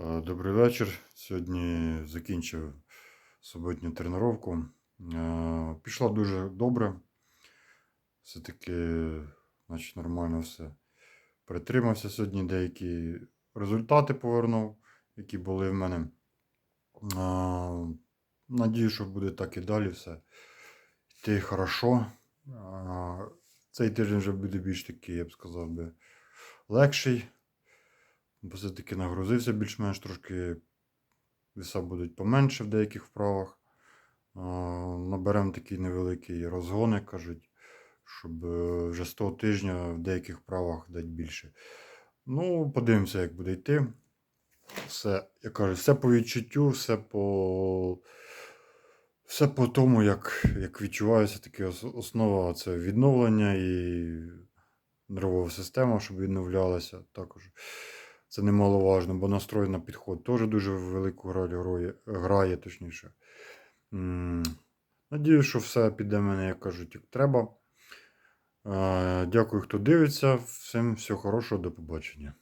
Е, Добрий вечір. Сьогодні закінчив суботню тренування. Е, Пішла дуже добре. Все-таки, значить, нормально все. Притримався сьогодні, деякі результати повернув, які були в мене. Е, Надію, що буде так і далі все. Йти хорошо. Цей тиждень вже буде більш такий, я б сказав би, легший. Бо все-таки нагрузився більш-менш трошки. Віса будуть поменше в деяких вправах. Наберемо такий невеликий розгон, як кажуть, щоб е, вже з того тижня в деяких вправах дати більше. Ну, подивимося, як буде йти. Все, я кажу, все по відчуттю, все по. Все по тому, як, як відчуваюся, таке основа це відновлення і нервова система, щоб відновлялася також. Це немаловажно, бо настрой на підход теж дуже велику роль грає, грає точніше. Надію, що все піде мене, як кажуть, як треба. Е, Дякую, хто дивиться. Всім всього хорошого, до побачення.